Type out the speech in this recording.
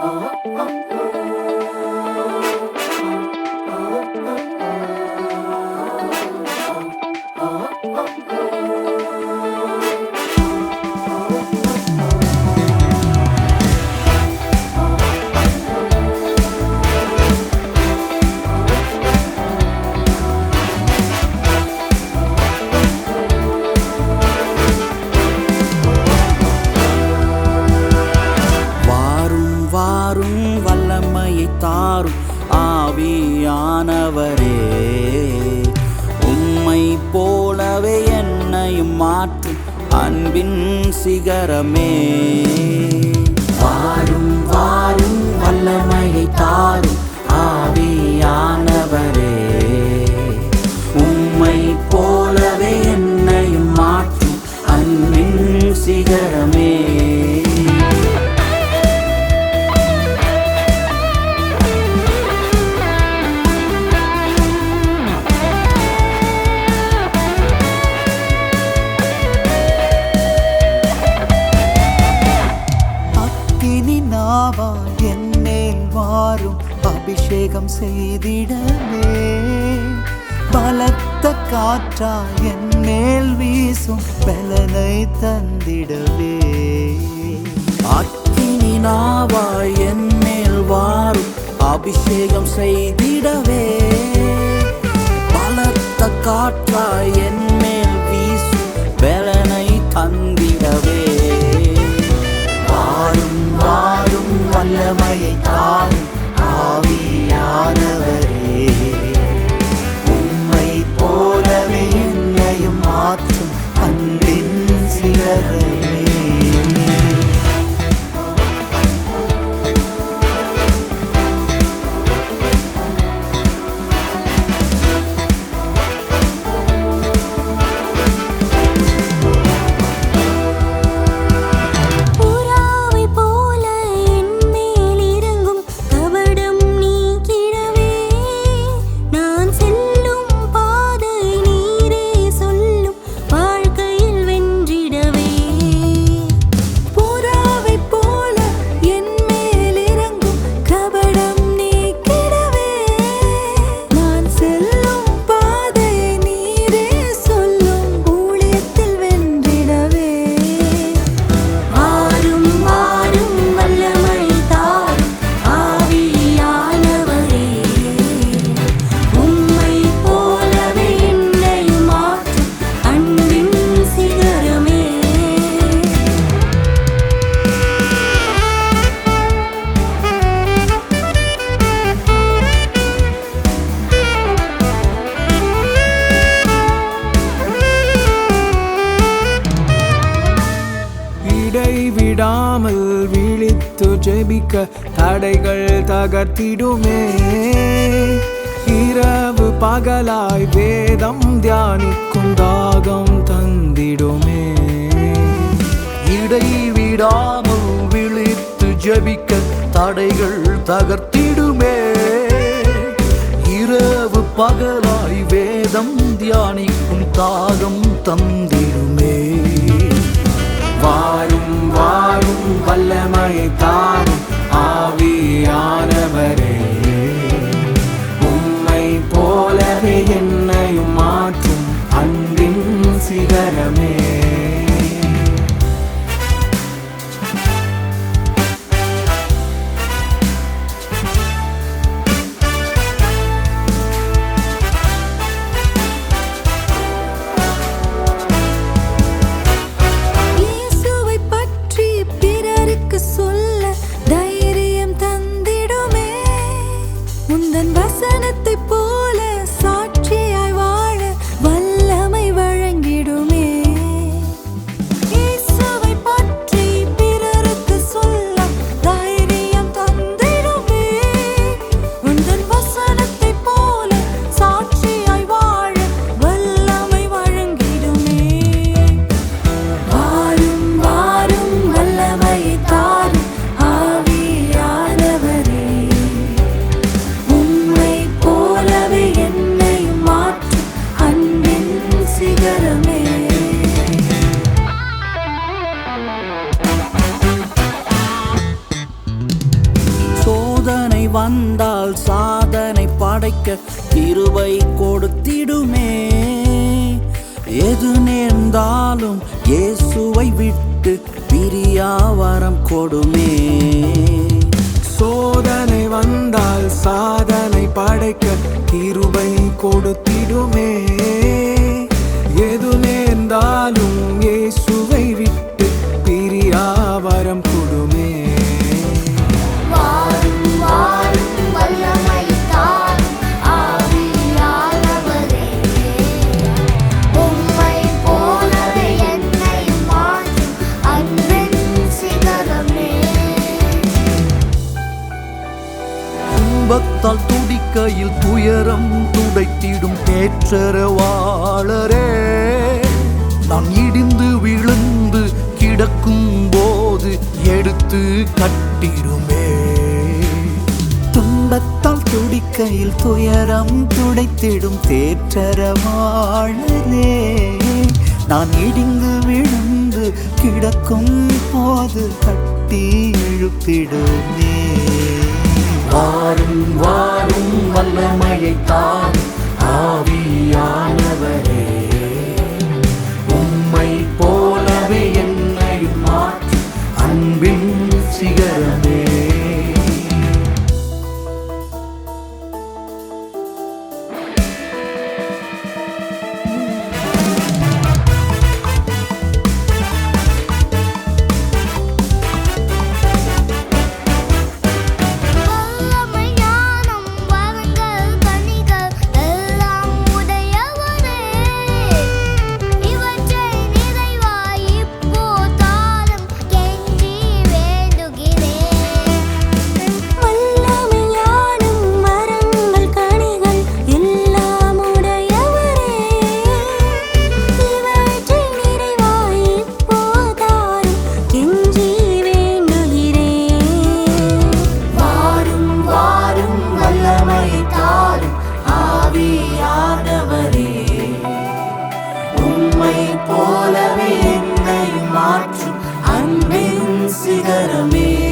வாரும் தாரும் ஆவியானவரே. உம்மை போலவே என்னையும் மாற்றும் அன்பின் சிகரமே. வாரும் வாரும் எல்லாரும் அபிஷேகம் செய்திடவே. பலத்த காற்றா என் மேல் வீசும் பலனை தந்திடவே. அக்கினி நாவாய் என் மேல் வாரும் அபிஷேகம் செய்திடவே. பலத்த காற்றாய் ஜெபிக்க தடைகள் தகர்த்திடுமே. இரவு பகலாய் வேதம் தியானிக்கும் தாகம் தந்திடுமே. இடைவிடாமல் விழித்து ஜெபிக்க தடைகள் தகர்த்திடுமே. இரவு பகலாய் வேதம் தியானிக்கும் தாகம் தந்திடுமே. வாரும் வாரும் வல்லமை தாரும் ஆவியானவரே. உம்மை போலவே என் சோதனை வந்தால் சாதனை படைக்க திருவை கொடுத்திடுமே. எது நேர்ந்தாலும் இயேசுவை விட்டு பிரியாவரம் கொடுமே. சோதனை வந்தால் சாதனை படைக்க கிருபை கொடுத்திடுமே. எது நேர்ந்தாலும் இயேசுவை விட்டு பிரியாவரம் கொடுமே. துன்பத்தால் துடிக்கையில் துயரம் துடைத்திடும் தேற்றரவாளரே நான் இடிந்து விழுந்து கிடக்கும் போது எடுத்து கட்டிடுமே. துன்பத்தால் துடிக்கையில் துயரம் துடைத்திடும் தேற்றரவாளரே. நான் இடிந்து விழுந்து கிடக்கும் போது கட்டி இழுத்திடுமே. வாரும் வாரும் வல்லமையை ஆவியானவரே. சிகரமே